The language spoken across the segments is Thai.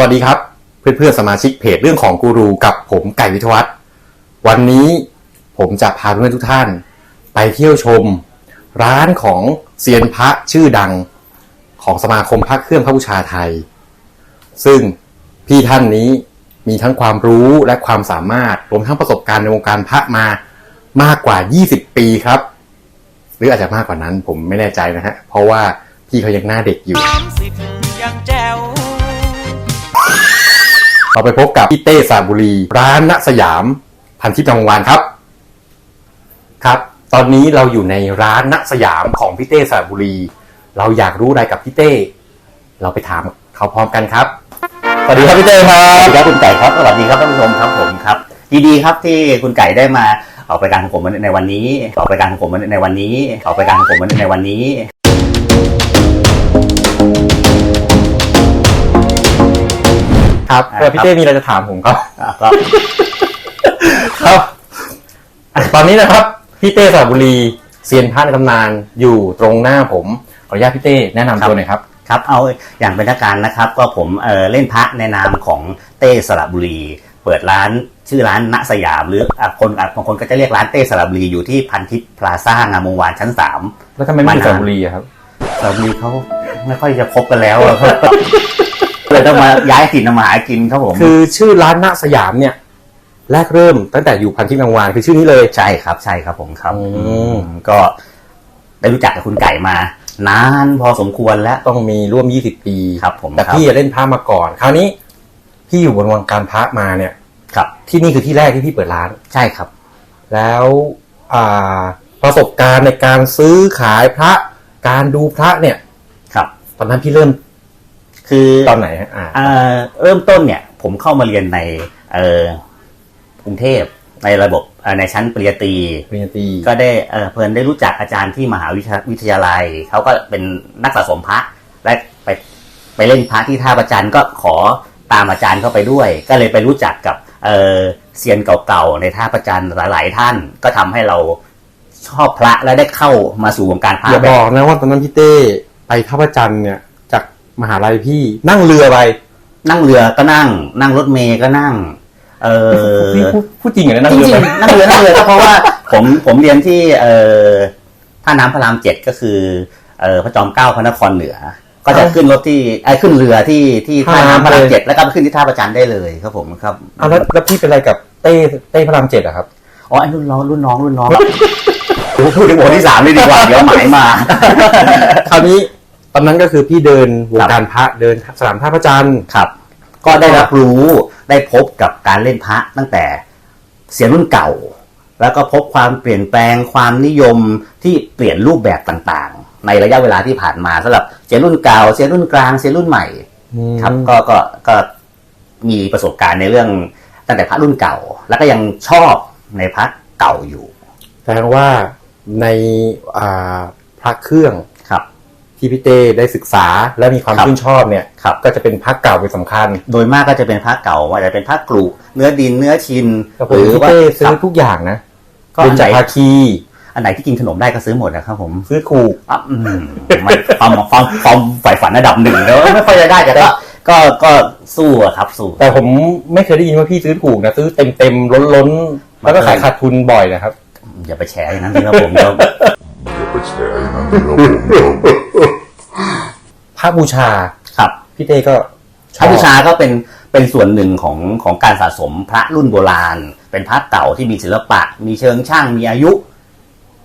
วัสดีครับ เพื่อนๆสมาชิกเพจเรื่องของกูรูกับผมไก่วิทวัฒน์วันนี้ผมจะพาเพื่อนทุกท่าน ไปเที่ยวชม ร้านของเซียนพระชื่อดังของสมาคมพระเครื่องพระบูชาไทย ซึ่งพี่ท่านนี้มีทั้งความรู้และความสามารถรวมทั้งประสบการณ์ในวงการพระมามากกว่า 20 ปีครับ หรืออาจจะมากกว่านั้นผมไม่แน่ใจนะฮะเพราะว่าพี่เขายังหน้าเด็กอยู่ยังแจว เราไปพบกับพี่เต้สระบุรี ร้านณสยาม พันทิพย์กลางวานครับ ครับ ตอนนี้เราอยู่ในร้านณสยามของพี่เต้สระบุรี เราอยากรู้อะไรกับพี่เต้ เราไปถามเขาพร้อมกันครับ สวัสดีครับพี่เต้ครับสวัสดีครับคุณไก่ครับสวัสดีครับท่านผู้ชมครับผมครับยินดีครับที่คุณไก่ได้มาออกรายการของผมในวันนี้ออกรายการของผมในวันนี้ออกรายการของผมในวันนี้ ครับอ่าเออพี่เต้มีอะไรจะถามผมครับอะก็ครับ ตอนนี้นะครับพี่เต้สระบุรีเซียนพระในตำนานอยู่ตรงหน้าผมขออนุญาตพี่เต้แนะนำตัวหน่อยครับครับเอาอย่างเป็นทางการนะครับ ก็ผมเอ่อเล่นพระในนามของเต้สระบุรี เปิดร้านชื่อร้านณสยาม หรืออะคนอะบางคนก็จะเรียกร้านเต้สระบุรีอยู่ที่พันทิพย์พลาซ่างามวงวานชั้นสามแล้วทำไมไม่อยู่มานานสระบุรีอะครับสระบุรีเขาไม่ค่อยจะคบกันแล้วอะครับ เลยต้องมาย้ายถิ่นมาหากินครับผม คือชื่อร้านณสยามเนี่ยแรกเริ่มตั้งแต่อยู่พันทิพย์กลางวานคือชื่อนี้เลยใช่ครับ ใช่ครับผมครับอืมก็ได้รู้จักกับคุณไก่มานานพอสมควรแล้วต้องมีร่วม 20 ปีครับ ผมแต่ครับพี่อะเล่นพระมาก่อน คราวนี้พี่อยู่บนวงการพระมาเนี่ยครับ ที่นี่คือที่แรกที่พี่เปิดร้านใช่ครับ แล้วอ่าประสบการณ์ในการซื้อขายพระการดูพระเนี่ย ครับ ตอนนั้นพี่เริ่ม คือตอนไหนฮะอ่าเอ่อเริ่มต้นเนี่ย ผมเข้ามาเรียนในเอ่อกรุงเทพในระบบเอ่อในชั้นปริญญาตรี ปริญญาตรี ก็ได้เอ่อเพิ่นได้รู้จักอาจารย์ที่มหาวิทยาวิทยาลัย เขาก็เป็นนักสะสมพระและไปไปเล่นพระที่ท่าประจันก็ขอตามอาจารย์เข้าไปด้วย ก็เลยไปรู้จักกับเอ่อเซียนเก่าๆในท่าประจันหลาย ๆ ท่านก็ทำให้เราชอบพระและได้เข้ามาสู่วงการพระอย่าแบบ บอกนะว่าตอนนั้นพี่เต้ไปท่าพระจันทร์เนี่ยจาก มหาลัยพี่นั่งเรือไป นั่งเรือก็นั่ง นั่งรถเมย์ก็นั่ง เออพี่พูดพูดจริงเหรอเนี่ยนั่จงริเรืงอไปๆนั่งเรือนั่งเรือก็เพราะว่าผมผมเรียนที่เอ่อท่าน้ำพระรามเจ็ดก็คือเอ่อพระจอมเกล้าพระนครเหนือ ก็จะขึ้นรถที่ไอ้ยขึ้นเรือที่ที่ท่าน้ำพระรามเจ็ดแล้วก็ขึ้นที่ท่าประจันได้เลยครับผมครับ เอาแล้วแล้วพี่เป็นอะไรกับเต้เต้พระรามเจ็ดอะครับ อ๋อไอ้รุ่นน้องรุ่นน้องรุ่นน้อง ผมพูดถึงโอที่สามเลยดีกว่า เดี๋ยวหมายมา คราวนี้ ตอนนั้นก็คือพี่เดินวงการพระเดินสนามท่าพระจันทร์ครับ ก็ได้รับรู้ได้พบกับการเล่นพระตั้งแต่เสียงรุ่นเก่า แล้วก็พบความเปลี่ยนแปลงความนิยมที่เปลี่ยนรูปแบบต่างๆ ในระยะเวลาที่ผ่านมาสำหรับเสียงรุ่นเก่าเสียงรุ่นกลางเสียงรุ่นใหม่ ครับก็ก็ก็มีประสบการณ์ในเรื่องตั้งแต่พระรุ่นเก่า แล้วก็ยังชอบในพระเก่าอยู่แสดงว่าในอ่าพระเครื่องครับ ที่พี่เต้ได้ศึกษาและมีความครับ ชื่นชอบเนี่ยครับก็จะเป็นพระเก่าเป็นสำคัญโดยมากก็จะเป็นพระเก่าว่าจะเป็นพระกรุเนื้อดินเนื้อชินแต่ผมพี่เต้ซื้อทุกอย่างนะก็เป็นอันไหนจากภาคี อันไหนที่กินขนมได้ก็ซื้อหมดนะครับผม ซื้อถูก อะอืมมันความความความฝ่ายฝันระดับหนึ่งแล้วไม่ค่อยจะได้แต่ก็ก็ก็สู้อะครับสู้ แต่ผมไม่เคยได้ยินว่าพี่ซื้อถูกนะซื้อเต็มเต็มล้นล้นๆ แล้วก็ขายขาดทุนบ่อยนะครับ อย่าไปแฉอย่างนั้นสิครับผมก็อย่าไปแฉอย่างนั้นนะครับผม พระบูชาครับพี่เต้ก็ชพอบระบูชาก็เป็นเป็นส่วนหนึ่งของของการสะสมพระรุ่นโบราณ เป็นพระเก่าที่มีศิลปะ มีเชิงช่างมีอายุ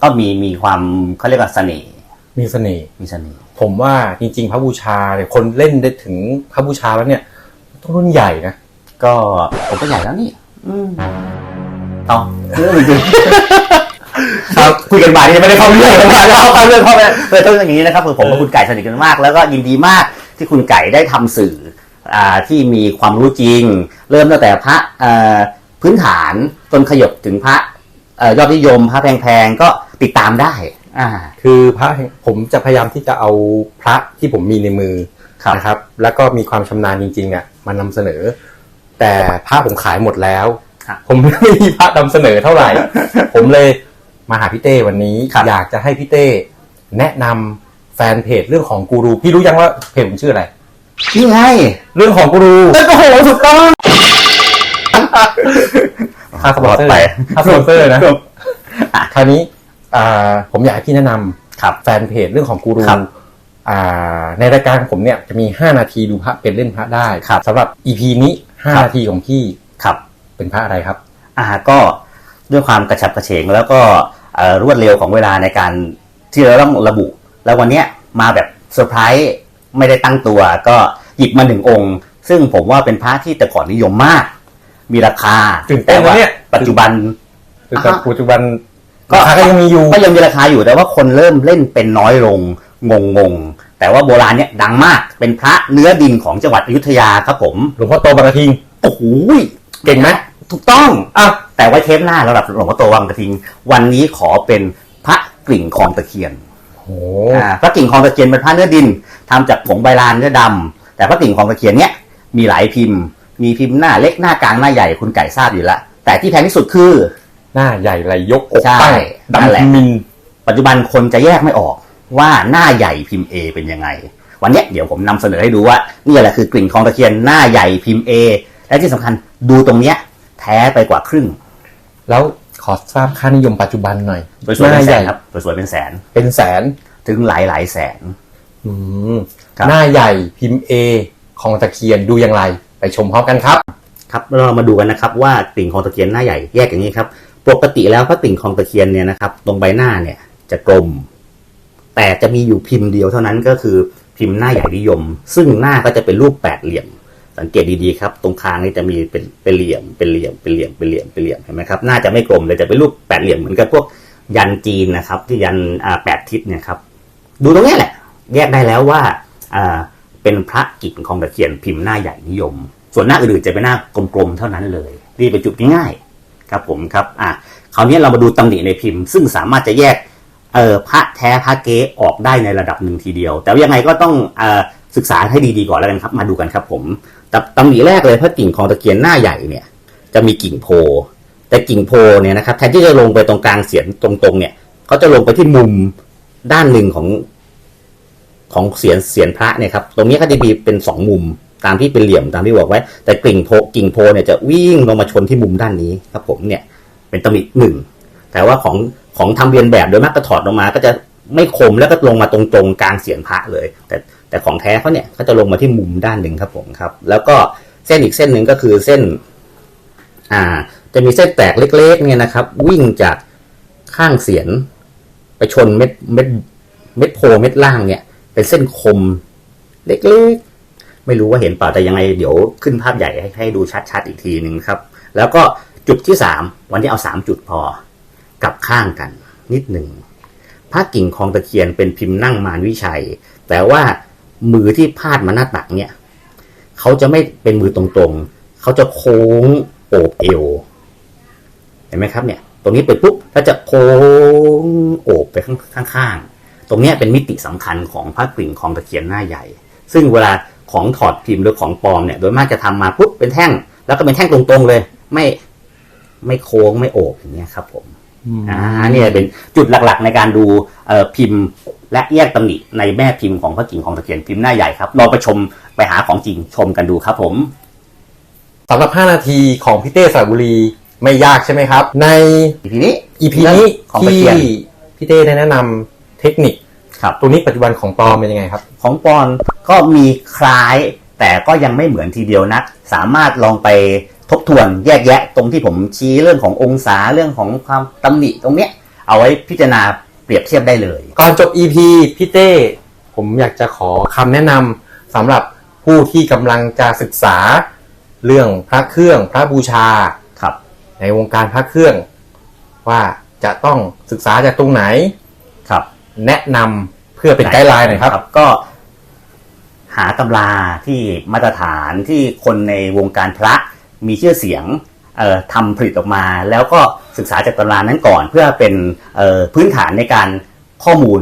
ก็มีมีความเขาเรียกว่าเสน่ห์มีเสน่ห์มีเสน่ห์ผมว่าจริง ๆ พระบูชาเนี่ยคนเล่นได้ถึงพระบูชาแล้วเนี่ยต้องรุ่นใหญ่นะก็ผมก็ใหญ่แล้วนี่ อืมเอาเรื่องจริง ครับคุยกันมานี่ยังไม่ได้เข้าเรื่องเลยแล้วเข้าเรื่องเข้าไปเลยต้องอย่างนี้นะครับคือผมกับคุณไก่สนิทกันมาก แล้วก็ยินดีมากที่คุณไก่ได้ทำสื่ออ่าที่มีความรู้จริง เริ่มตั้งแต่พระเอ่อพื้นฐานจนขยบถึงพระเอ่อยอดนิยมพระแพงๆก็ติดตามได้อ่าคือพระแห่งผมจะพยายามที่จะเอาพระที่ผมมีในมือครับนะครับ แล้วก็มีความชำนาญจริงๆเนี่ยมานำเสนอ แต่พระผมขายหมดแล้วครับผมไม่มีพระนำเสนอเท่าไหร่ ผมเลย มาหาพี่เต้วันนี้ครับอยากจะให้พี่เต้แนะนำแฟนเพจเรื่องของกูรู พี่รู้ยังว่าเพจผมชื่ออะไรนี่ไงเรื่องของกูรูโอ้โหถูกต้องค่าสปอนเซอร์ไปค่าสปอนเซอร์นะคราวนี้อ่าผมอยากให้พี่แนะนำครับแฟนเพจเรื่องของกูรูครับอ่าในรายการของผมเนี่ยจะมี 5 นาทีดูพระเป็นเล่นพระได้ครับสำหรับ EP นี้ครับ5นาทีของพี่ครับเป็นพระอะไรครับ อ่าก็ด้วยความกระฉับกระเฉงแล้วก็เอ่อ รวดเร็วของเวลาในการที่เราต้องระบุ แล้ววันเนี้ยมาแบบเซอร์ไพรส์ไม่ได้ตั้งตัว ก็หยิบมาหนึ่งองค์ ซึ่งผมว่าเป็นพระที่แต่ก่อนนิยมมาก มีราคาตื่นเต้นแต่ว่านะเนี่ยปัจจุบันคืออ่าฮะปัจจุบันก็ราคาก็ยังมีอยู่ก็ยังมีราคาอยู่แต่ว่าคนเริ่มเล่นเป็นน้อยลงงงงๆแต่ว่าโบราณเนี่ยดังมากเป็นพระเนื้อดินของจังหวัดอยุธยาครับผมหลวงพ่อโตบางกระทิงโอ้โหเก่งไหม ถูกต้องอะแต่ไว้เทปหน้าระดับหลวงพ่อโตวังกระทิง วันนี้ขอเป็นพระกลิ่งคลองตะเคียนโอ้อ่าพระกลิ่งคลองตะเคียนเป็นพระเนื้อดินทำจากผงใบลานเนื้อดำแต่พระกลิ่งคลองตะเคียนเนี่ยมีหลายพิมพ์ มีพิมพ์หน้าเล็กหน้ากลางหน้าใหญ่คุณไก่ทราบอยู่แล้วแต่ที่แพงที่สุดคือ หน้าใหญ่ไหลยกอกใช่ตั้งนั่นแหละดำมินปัจจุบันคนจะแยกไม่ออกว่าหน้าใหญ่พิมพ์ A เป็นยังไง วันเนี้ยเดี๋ยวผมนำเสนอให้ดูว่านี่แหละคือกลิ่งคลองตะเคียนหน้าใหญ่พิมพ์ A และที่สำคัญดูตรงเนี้ย แท้ไปกว่าครึ่ง แล้วขอทราบค่านิยมปัจจุบันหน่อยสวยๆหเป็น้านแสใหญ่นครับสวยๆเป็นแสน เป็นแสนถึงหลายหลายๆแสนอืมครับหน้าใหญ่พิมพ์ A ของตะเคียนดูอย่างไร ไปชมพร้อมกันครับ ครับเรามาดูกันนะครับ ว่ากลิ่งคลองตะเคียนหน้าใหญ่แยกอย่างนี้ครับ ปกติแล้วพระกลิ่งคลองตะเคียนเนี่ยนะครับ ตรงใบหน้าเนี่ยจะกลม แต่จะมีอยู่พิมพ์เดียวเท่านั้นก็คือพิมพ์หน้าใหญ่นิยม ซึ่งหน้าก็จะเป็นรูปแปดเหลี่ยม สังเกตดีๆครับ ตรงคางนี่จะมีเป็นเป็นเหลี่ยมเป็นเหลี่ยมเป็นเหลี่ยมเป็นเหลี่ยมเป็นเหลี่ยมเห็นไหมครับน้าจะไม่กลมเลยจะเป็นรูปแปดเหลี่ยมเหมือนกับพวกยันจีนนะครับ ที่ยันแปดทิศเนี่ยครับ ดูตรงนี้แหละ แยกได้แล้วว่าเป็นพระกิ่งของตะเคียนพิมพ์หน้าใหญ่นิยม ส่วนหน้าอื่นๆจะเป็นหน้ากลมๆเท่านั้นเลยนี่เป็นจุดง่ายๆครับผมครับอะคราวนี้เรามาดูตำหนิในพิมพ์ ซึ่งสามารถจะแยกเออพระแท้พระเก๊ออกได้ในระดับหนึ่งทีเดียว แต่ยังไงก็ต้องเออ ศึกษาให้ดีๆก่อนแล้วกันครับ มาดูกันครับผมตำหนิแรกเลยพระกิ่งของตะเคียนหน้าใหญ่เนี่ย จะมีกิ่งโพ แต่กิ่งโพเนี่ยนะครับแทนที่จะลงไปตรงกลางเสียนตรงๆ เนี่ยเขาจะลงไปที่มุมด้านหนึ่งของของเสียนเสียนพระเนี่ยครับตรงนี้ก็จะมีเป็นสองมุมตามที่เป็นเหลี่ยมตามที่บอกไว้ แต่กิ่งโพกิ่งโพเนี่ยจะวิ่งลงมาชนที่มุมด้านนี้ครับ ผมเนี่ย เป็นตำหนิหนึ่งแต่ว่าของของทำเรียนแบบโดยมากก็ถอดลงมา ก็จะไม่คมแล้วก็ลงมาตรงๆกลางเสียนพระเลย แต่ แต่ของแท้เขาเนี่ยเขาจะลงมาที่มุมด้านหนึ่งครับผมครับ แล้วก็เส้นอีกเส้นหนึ่งก็คือเส้น อ่า จะมีเส้นแตกเล็ก ๆ เนี่ยนะครับ วิ่งจากข้างเสียน ไปชนเม็ดเม็ดเม็ดโพเม็ดล่างเนี่ย เป็นเส้นคมเล็กๆ ไม่รู้ว่าเห็นเปล่าแต่ยังไงเดี๋ยวขึ้นภาพใหญ่ให้ให้ดูชัดๆอีกทีหนึ่งครับ แล้วก็จุดที่สามวันนี้เอาสามจุดพอกลับข้างกัน นิดหนึ่งพระกิ่งคองตะเคียนเป็นพิมพ์นั่งมารวิชัย แต่ว่า มือที่พาดมาหน้าตักเนี่ยเขาจะไม่เป็นมือตรงๆ เขาจะโค้งโอบเอวเห็นไหมครับเนี่ย ตรงนี้ไปปุ๊บแล้วจะโค้งโอบไปข้างข้างๆตรงนี้เป็นมิติสำคัญของพระกลิ่งของตะเคียนหน้าใหญ่ ซึ่งเวลาของถอดพิมพ์หรือของปลอมเนี่ย โดยมากจะทำมาปุ๊บเป็นแท่ง แล้วก็เป็นแท่งตรงๆเลย ไม่ไม่โค้งไม่โอบอย่างเงี้ยครับผม อ่าเนี่ยเป็นจุดหลักๆในการดูเอ่อพิมพ์และแยกตำหนิในแม่พิมพ์ของพระกิ่งของตะเคียนพิมพ์หน้าใหญ่ครับลองไปชมไปหาของจริงชมกันดูครับผมสำหรับ 5 นาทีของพี่เต้สระบุรีไม่ยากใช่ไหมครับ ในทีนี้ EP นี้ของตะที่เคียนพี่เต้ได้แนะนำเทคนิคครับตัวนี้ปัจจุบันของปลอมเป็นยังไงครับ ของปอนก็มีคล้ายแต่ก็ยังไม่เหมือนทีเดียวนักสามารถลองไป ทบทวนแยกแยะตรงที่ผมชี้เรื่องขององศาเรื่องของความตำหนิตรงเนี้ย เอาไว้พิจารณาเปรียบเทียบได้เลย ก่อนจบ EP พี่เต้ ผมอยากจะขอคำแนะนำสำหรับผู้ที่กำลังจะศึกษาเรื่องพระเครื่องพระบูชาครับ ในวงการพระเครื่อง ว่าจะต้องศึกษาจากตรงไหนครับ แนะนำเพื่อเป็นไกด์ไลน์หน่อยครับ ก็หาตำราที่มาตรฐานที่คนในวงการพระ มีชื่อเสียงเอ่อทำผลิตออกมา แล้วก็ศึกษาจากตำรานั้นก่อน เพื่อเป็นเอ่อพื้นฐานในการข้อมูล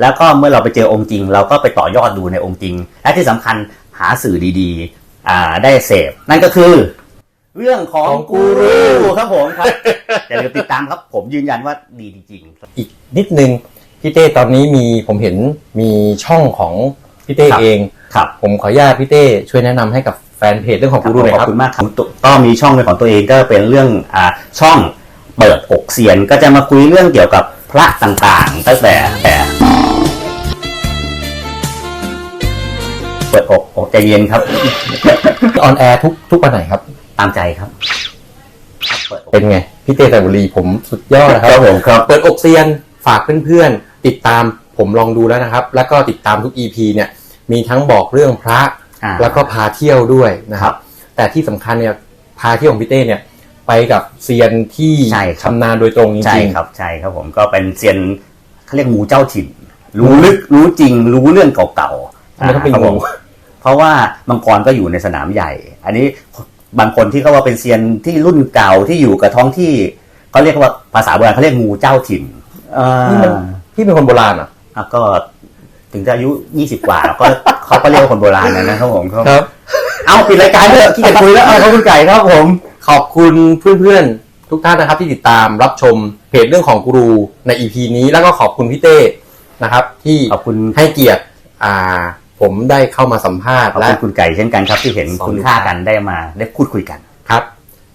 แล้วก็เมื่อเราไปเจอองค์จริง เราก็ไปต่อยอดดูในองค์จริง และที่สำคัญหาสื่อดีๆอ่าได้เสพ นั่นก็คือเรื่องของของกูกูรูรูครับผมครับอย่าลืมติดตามครับผมยืนยันว่าดีจริงๆอีกนิดนึงพี่เต้ตอนนี้มีผมเห็นมีช่องของพี่เต้ครับเอง ครับ ผมขออนุญาตพี่เต้ช่วยแนะนำให้กับ แฟนเพจเรื่องของกูรูหน่อยขคอรับบคุณมากครับก็มีช่องเป็นของตัวเองก็เป็นเรื่องอ่าช่องเปิดอกเซียนก็จะมาคุยเรื่องเกี่ยวกับพระต่างๆตั้งแต่แต่เปิดอกอกใจเย็นครับ ออนแอร์ทุกทุกวันไหนครับ ตามใจครับเปิดอกเป็นไง พี่เต้แต่บุรีผมสุดยอดนะคครัรับบผมครับ เปิดอกเซียนฝากเพื่อนๆ ติดตามผมลองดูแล้วนะครับ แล้วก็ติดตามทุก EP เนี่ย มีทั้งบอกเรื่องพระอ่า แล้วก็พาเที่ยวด้วยนะครับ แต่ที่สำคัญเนี่ยพาเที่ยวของพี่เต้เนี่ยไปกับเซียนที่ใช่ครับชำนาญโดยตรงจใช่ริงครับใช่ครับผมก็เป็นเซียนเขาเรียกงูเจ้าถิ่น รู้ลึกรู้จริง รู้เรื่องเก่าๆทำไมต้องเป็นครับผงูเพราะว่ามังกรก็อยู่ในสนามใหญ่ อันนี้บางคนที่เขาว่าเป็นเซียนที่รุ่นเก่าที่อยู่กับท้องที่เขาเรียกว่าภาษาโบราณเขาเรียกงูเจ้าถิ่นอ่านี่มันพี่เป็นคนโบราณเหรอะอะก็ ถึงจะอายุยี่สิบกว่าก็เขาก็เรียกว่าคนโบราณนะนะครับผมครับครับเอาปิดรายการเถอะขี้เกียจคุยแล้วเอาเขาคุณไก่ครับผม ขอบคุณเพื่อนๆทุกท่านนะครับที่ติดตามรับชมเพจเรื่องของกูรูใน EP นี้แล้วก็ขอบคุณพี่เต้นะครับ ที่ขอบคุณให้เกียรติอ่า ผมได้เข้ามาสัมภาษณ์ขอบและคุณคุณไก่เช่นกันครับที่เห็นคุณค่ากันได้มาได้พูดคุยกัน ครับ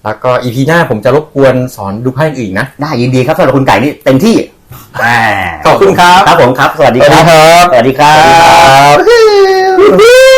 แล้วก็ EP หน้าผมจะรบกวนสอนดูไพ่อื่นนะ ได้ยินดีครับสำหรับคุณไก่นี่เต็มที่แหม ขอบคุณครับ ครับผมครับ สวัสดีครับ สวัสดีครับสวัสดีครับ